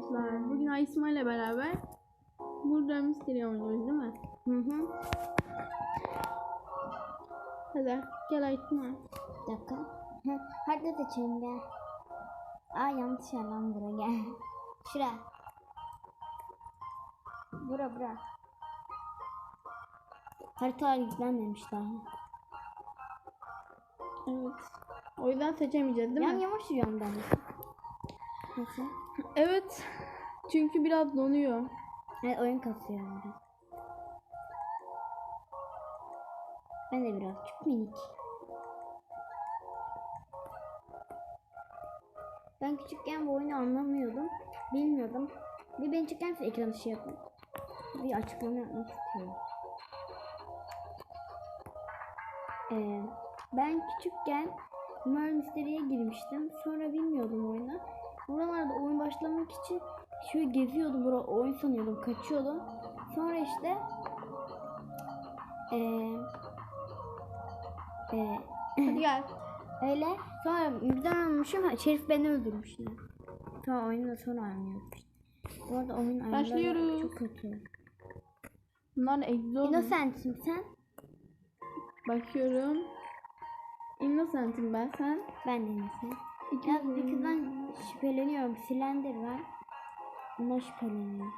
Arkadaşlar bugün Aysma ile beraber burada misteri oynuyoruz değil mi? Hı hı. Hadi gel Aysma. Bir dakika. Hı. Harita seçelim gel. Aa yanlış yer lan bura gel. Şura. Bura bura. Haritalar yüklenmemiş daha. Evet. O yüzden seçemeyeceğiz değil Yan mi? yavaş yürüyorum ben. Nasıl? Evet. Çünkü biraz donuyor. Evet oyun kasıyor biraz. Ben de biraz çok minik. Ben küçükken bu oyunu anlamıyordum. Bilmiyordum. Bir beni çeker misin ekranı şey yapın. Bir açıklama yapmak istiyorum. Ee, ben küçükken Murder Mystery'e girmiştim. Sonra bilmiyordum başlamak için şöyle geziyordum. Bura oyun sanıyordum. Kaçıyordum. Sonra işte ee, ee, Hadi gel. öyle. Sonra birden anlamışım. ha, Şerif beni öldürmüş. yine. Sonra oyunu da sonra anlıyorum. Bu arada oyun ayarları Başlıyoruz. çok kötü. Bunlar egzo. Innocent'im sen. Bakıyorum. Innocent'im ben sen. Ben de innocent. Ya bir kızdan şüpheleniyorum. Slender var. Ona şüpheleniyorum.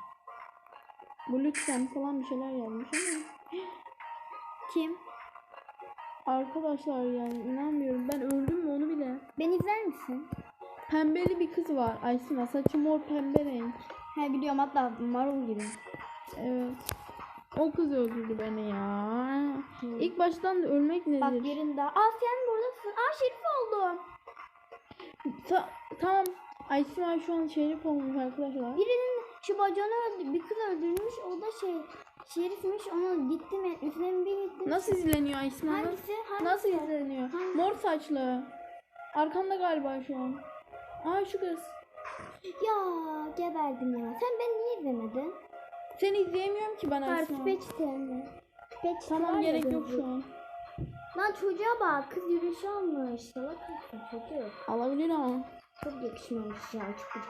Bu lütfen falan bir şeyler yazmış ama. Kim? Arkadaşlar yani inanmıyorum. Ben öldüm mü onu bile. Beni izler misin? Pembeli bir kız var. Aysima saçı mor pembe renk. He biliyorum hatta marul gibi. Evet. O kız öldürdü beni ya. İlk baştan da ölmek nedir? Bak yerinde. Aa sen buradasın. Aa Şerif oldum. Ta- tamam. Aysima şu an şerif olmuş arkadaşlar. Birinin şu bacağını öldü, bir kız öldürmüş. O da şey Şerifmiş. Onu gittim etmesine bir gittim. Nasıl izleniyor Aysima? Hangisi? Hangisi? Nasıl izleniyor? Hangisi? Mor saçlı. Arkamda galiba şu an. Aa şu kız. Ya geberdim ya. Sen beni niye izlemedin? Seni izleyemiyorum ki ben mi? Peçete Tamam gerek yok şu an. Lan çocuğa bak. Kız yürüyüşü almış. Salak mısın çocuk? Alabilir ama. Çok yakışmamış ya çocuk.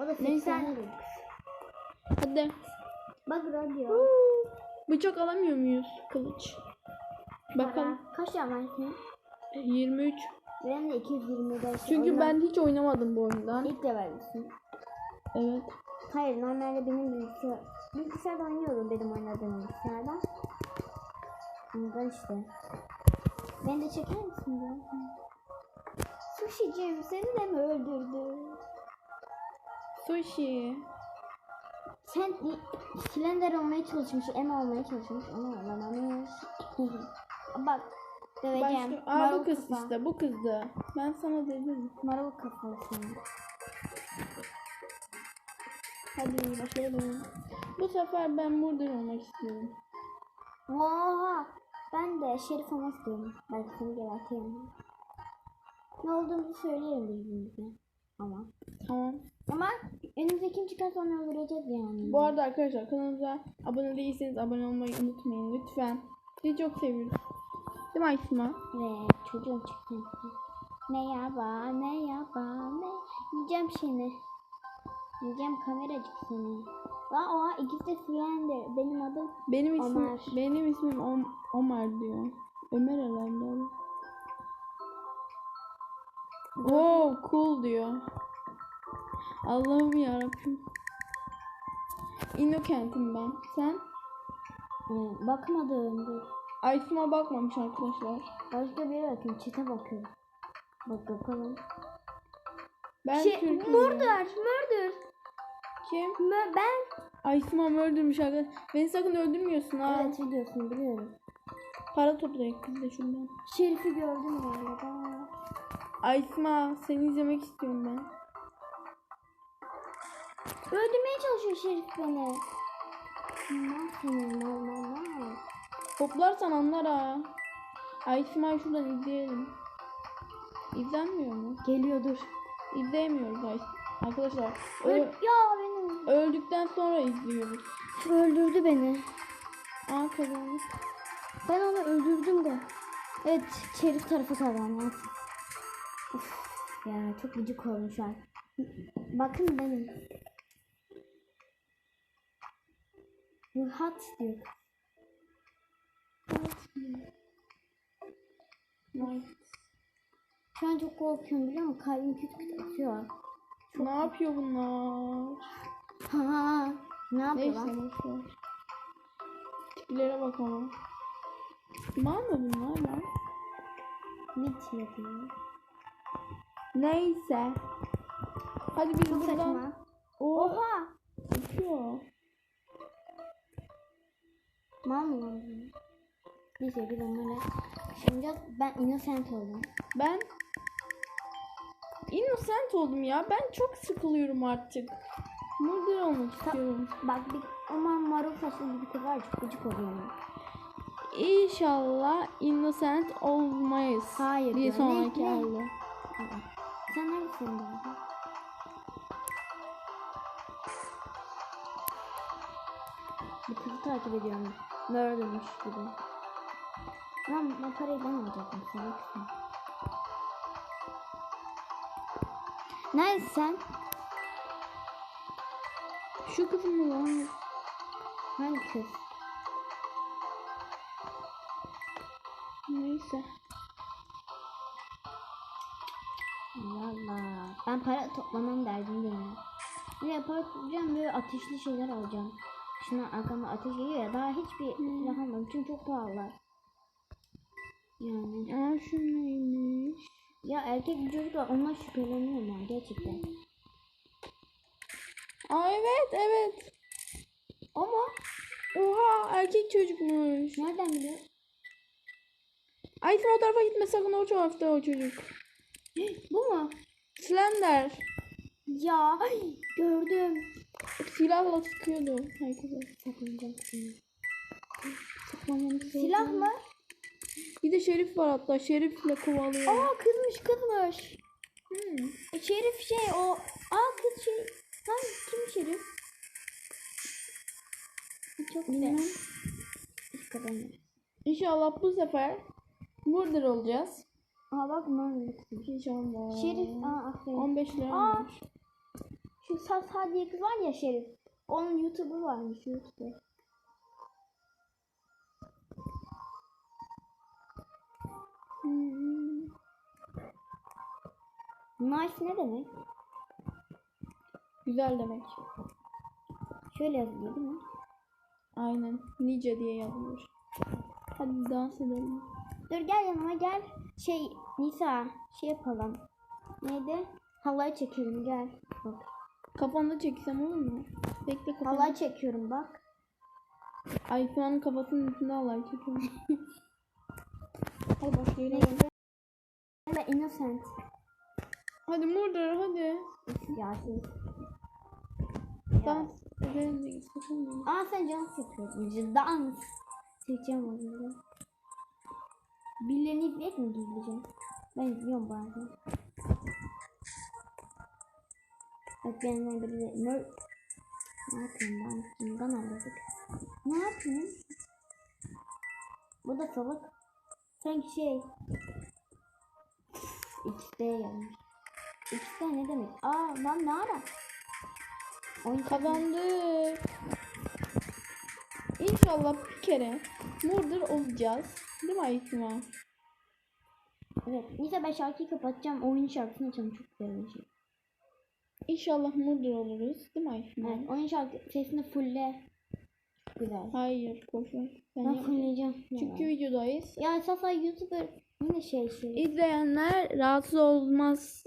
O da Neyse. 80 kız. Hadi. Bak radyo. Huu. Bıçak alamıyor muyuz? Kılıç. Bakalım. Para. Kaç yaman senin? 23. Benim de 225. Çünkü Ondan ben hiç oynamadım bu oyundan. ilk level'sin. Evet. Hayır normalde benim bilgisayar bilgisayarda oynuyordum benim oynadığım bilgisayarda. Ondan işte. Beni de çeker misin ya? Sushi'cim seni de mi öldürdü? Sushi. Sen Slender olmaya çalışmış, Emma olmaya çalışmış ama olamamış. Bak, döveceğim. Başka... Aa bu kız kafa. işte. Bu kızdı. Ben sana dedim. Marul kafalı seni. Hadi başlayalım. Bu sefer ben murder olmak istiyorum. Oha! Ben de şerif olmak istiyorum. Belki seni geberteyim. Ne olduğumuzu söyleyelim birbirimize. Ama. Tamam. Ama önümüze kim çıkarsa onu öldüreceğiz yani. Bu arada arkadaşlar kanalımıza abone değilseniz abone olmayı unutmayın lütfen. Sizi çok seviyoruz. Değil mi Aysma? Ve çocuğun çıktı. Ne yaba ne. Yiyeceğim seni. Yiyeceğim kameracık seni. Lan oha ikisi de Slender. Benim adım Benim ismim Ömer. benim ismim Om- Ömer diyor. Ömer herhalde. Wow, cool diyor. Allah'ım yarabbim. Innocent'im ben. Sen? e, bakmadım. Dur. Aysma bakmamış arkadaşlar. Başka bir yere bakayım. Çete bakıyorum. Bak bakalım. Ben Şey, Türk'üm. murder, murder. Kim? Mö- ben. Aysma öldürmüş arkadaşlar. Beni sakın öldürmüyorsun ha. Evet biliyorsun biliyorum. Para toplayın biz de şundan. Şerif'i gördüm arada. Aysma seni izlemek istiyorum ben. Öldürmeye çalışıyor Şerif beni. Ne yapayım mal mal mal. Toplarsan anlar ha. Aysma'yı şuradan izleyelim. İzlenmiyor mu? Geliyordur. İzleyemiyoruz Ays arkadaşlar. Öl ya benim. öldükten sonra izliyoruz. Öldürdü beni. Aa kazandık. Ben onu öldürdüm de. Evet Şerif tarafı kazandı. Uf, ya çok gıcık oldum şu an. Bakın benim. Rahat diyor. Night. Şu an çok korkuyorum biliyor musun? Kalbim küt küt atıyor. Ne yapıyor bunlar? Ha, ne yapıyor Neyse lan? Tiplere bak ama. Mal mı bunlar lan? Ne yapıyor? Neyse. Hadi biz Çok buradan... saçma. Oha. Yapıyor. Mal mı lan? Neyse biz onları şimdi ben innocent oldum. Ben innocent oldum ya. Ben çok sıkılıyorum artık. Murder olmak istiyorum. Bak bir ama marul saçlı bir kız var çok gıcık oluyor. İnşallah innocent olmayız. Hayır diyor. sonraki halde. Sen neredesin bu arada? Bu kızı takip ediyorum. Murdermış gibi. Ama bu parayı ben alacaktım. Salak Neredesin sen? Şu kızım mı lan? Hangi kız? Neyse. Valla. Ben para toplamam derdindeyim. De para toplayacağım böyle ateşli şeyler alacağım. Şuna arkamda ateş geliyor ya daha hiçbir silah almadım çünkü çok pahalı. Yani. Aa şu neymiş? Ya erkek bir çocuk var ondan şüpheleniyorum ya gerçekten. Aa evet evet. Ama oha erkek çocukmuş. Nereden biliyor? Aysun o tarafa gitme sakın o tarafta o çocuk. Bu mu? Slender. Ya gördüm. Silahla sıkıyordu herkese. Saklanmanı Silah mı? Bir de Şerif var hatta. Şerif'le kovalıyor. Aa kızmış kızmış. Hmm. E, Şerif şey o. Aa kız şey. Lan kim Şerif? Çok güzel. İnşallah bu sefer murder olacağız. Aa bak bunlar kızmış. İnşallah. Şerif. Aa aferin. 15 lira Aa. almış. Şu Sasa diye kız var ya Şerif. Onun YouTube'u varmış YouTube'u. Hmm. Nice ne demek? Güzel demek. Şöyle yazılıyor değil mi? Aynen. Nice diye yazılır. Hadi dans edelim. Dur gel yanıma gel. Şey Nisa şey yapalım. Neydi? Halay çekelim gel. Bak. Kafanda çeksem olur mu? Bekle kafanda. Halay çekiyorum bak. Aysun'un kafasının üstünde halay çekiyorum. Hadi başlayalım. Neyse. Ben innocent. Hadi murder hadi. Ya siz. Dans. Aa sen dans yapıyordun. Dans. Çekeceğim onu. Birilerini izleyip mi gizleyeceğim? Ben izliyorum bazen. Bak benden biri de nör... Ne yapayım ben? Kimden anladık? Ne yapayım? Bu da salak. Sanki şey... XD gelmiş. XD ne demek? Aa lan ne ara? Oyun Kazandık. İnşallah bir kere murder olacağız. Değil mi Aysun? Evet. Neyse ben şarkıyı kapatacağım. Oyun şarkısını açalım. Çok güzel bir şey. İnşallah murder oluruz. Değil mi Aysun? Evet. Oyun şarkı sesini fulle. Çok güzel. Hayır boş ver. Ben Ben yap- fullleyeceğim. Çünkü videodayız. Ya Safa YouTuber yine şey şey. İzleyenler rahatsız olmaz.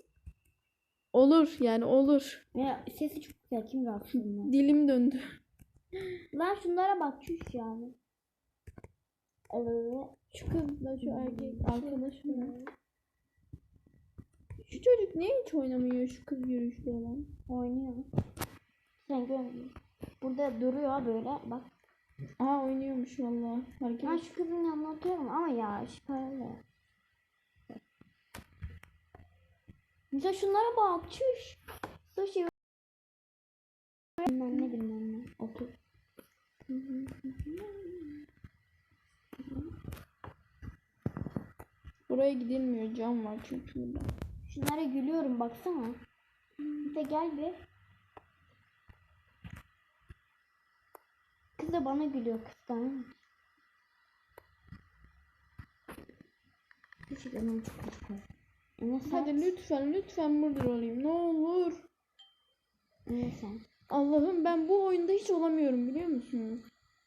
Olur yani olur. Ya sesi çok güzel. Kim rahatsız olmaz? Dilim döndü. Lan şunlara bak çüş yani. Evet. Şu kızla şu erkek arkadaşım. Şu çocuk niye hiç oynamıyor şu kız yürüyüşlü olan? Oynuyor. Sen görmüyorsun. Burada duruyor böyle bak. Aa oynuyormuş valla. Hareket. Ben şu kızın yanına oturuyorum ama ya şüpheli. Mesela şunlara bak çüş. Su şey. Bilmem ne bilmem ne. Otur. Buraya gidilmiyor cam var çünkü burada. Şunlara gülüyorum baksana. Bir de gel bir. kız da bana gülüyor. Gerçekten ben çok sen. Hadi lütfen lütfen murder olayım ne olur. Enes sen. Allah'ım ben bu oyunda hiç olamıyorum biliyor musunuz?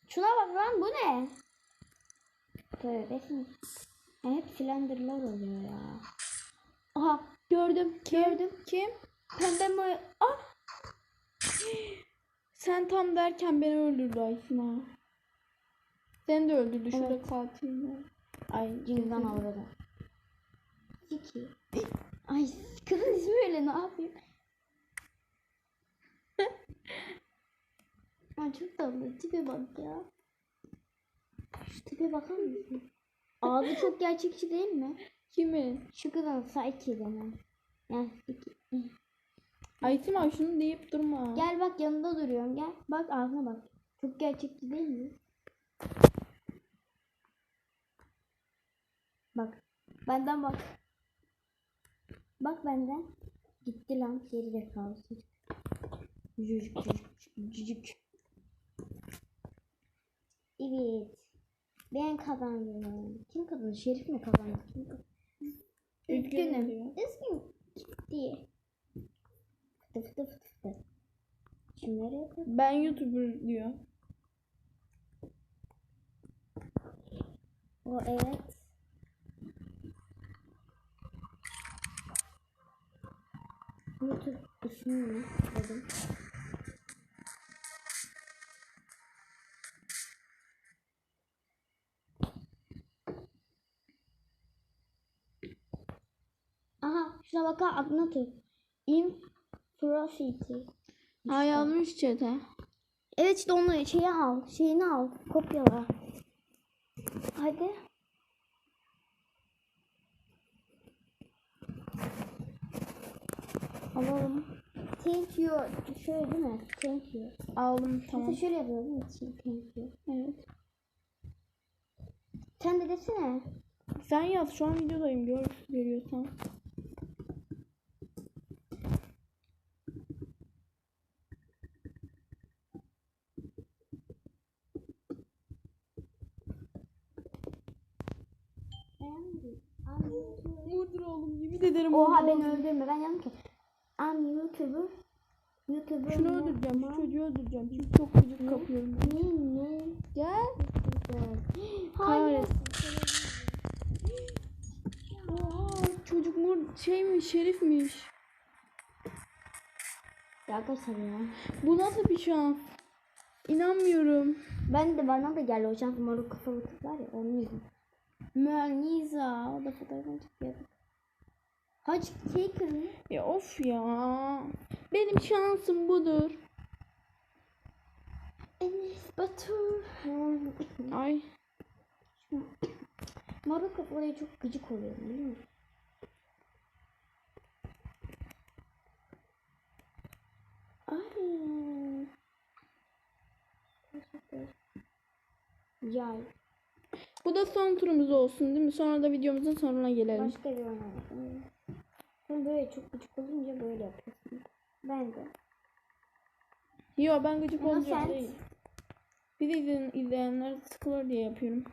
Şuna bak lan bu ne? Tövbe hep silindirler oluyor ya. Aha gördüm gördüm. Kim? Pembe mi? Ah Sen tam derken beni öldürdü Aysma. Seni de öldürdü şurada Evet. katil. Ay cindan avradı. Siki. Ay kızın ismi öyle ne yapayım? Ay çok tatlı tipe bak ya. Şu tipe bakar mısın? Ağzı çok gerçekçi değil mi? Kimi? Şu kızın Saiki denen. Yani Siki. Aysma şunu deyip durma. Gel bak yanında duruyorum gel. Bak ağzına bak. Çok gerçekçi değil mi? Bak. Benden bak. Bak benden. Gitti lan geride kaldı. Cücük cücük cücük. Evet. Ben kazandım. Kim kazandı? Şerif mi kazandı? Kim kazandı? Üzgünüm. Üzgün. Gitti. Fıtı fıtı fıtı fıtı. Şimdi nereye yapıyorsun? Ben YouTuber diyor. O evet. YouTube ismi ne? Bakar adına tut. Infrafity. Ha yazmış chat'e. Evet işte onu şeyi al. Şeyini al. Kopyala. Hadi. Alalım. Thank you. Şöyle değil mi? Thank you. Aldım Tamam. tamam. şöyle yapıyor değil mi? Thank you. Evet. Sen de desene. Sen yaz şu an videodayım gör görüyorsan. Murder oğlum yemin ederim. Oha beni öldürme. Ben yandım ki. I'm YouTuber. YouTuber. Şunu öldüreceğim, şu çocuğu öldüreceğim. Çünkü çok gıcık kapıyorum. Ne ne? Gel. Hayır. Oha çocuk mur şeymiş, şerifmiş. Ya arkadaşlar ya. Bu nasıl bir şans? İnanmıyorum. Ben de bana da geldi o şans moruk kafalı kız var ya onun yüzünden. Mörniza o da fotoğrafını çekiyordu. Haç Taker mı? Ya of ya. Benim şansım budur. Enes Batur. Ay. Moruk kafalıya çok gıcık oluyor biliyor musun? Ay. Yay. Bu da son turumuz olsun değil mi? Sonra da videomuzun sonuna gelelim. Başka bir oynayalım. Sen böyle çok gıcık olunca böyle yapıyorsun. Ben de. Yo ben gıcık Ama sen- değil. Bir de izleyen, izleyenler sıkılır diye yapıyorum.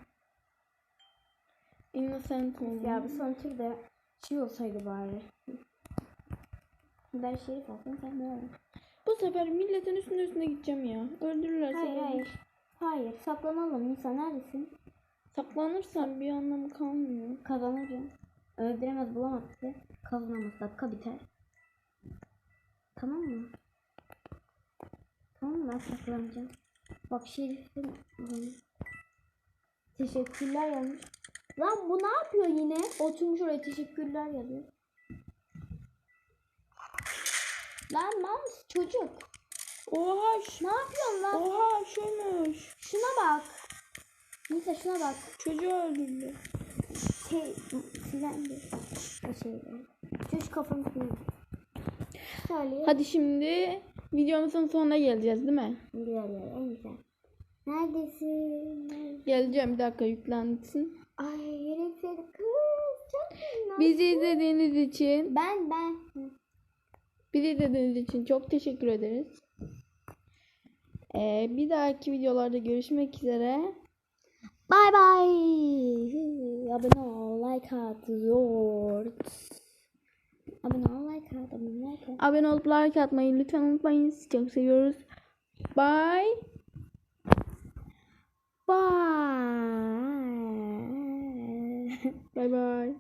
Innocent oldum. Ya bu son turda şey olsaydı bari. Ben şerif olsam sen ne olur? Bu sefer milletin üstüne üstüne gideceğim ya. Öldürürlerse Hayır öldürür. hayır. Hayır saklanalım Nisa neredesin? Saklanırsam bir anlamı kalmıyor. Kazanırım. Öldüremez bulamaz bizi. Kazanamaz dakika biter. Tamam mı? Tamam mı ben saklanacağım. Bak şerifin. Teşekkürler yazmış. Lan bu ne yapıyor yine? Oturmuş oraya teşekkürler yazıyor. Lan mouse çocuk. Oha Ne yapıyorsun lan? Oha şuymuş. Şuna bak. Nisa şuna bak. Çocuğu öldürdü. Şey silendi. Şeyleri. Çocuk kafamı. Hadi şimdi videomuzun sonuna geleceğiz değil mi? Ya en güzel. Neredesin? Geleceğim bir dakika yüklensin. Ay yüreksel kız. Çok güzel. Bizi izlediğiniz için, Ben ben. bizi izlediğiniz için çok teşekkür ederiz. Ee, bir dahaki videolarda görüşmek üzere. Bay bay. Abone ol, like at, zord. Abone ol, like at, abone like at. Abone olup like atmayı lütfen unutmayın. Sizi çok seviyoruz. Bye. Bye. bye bye.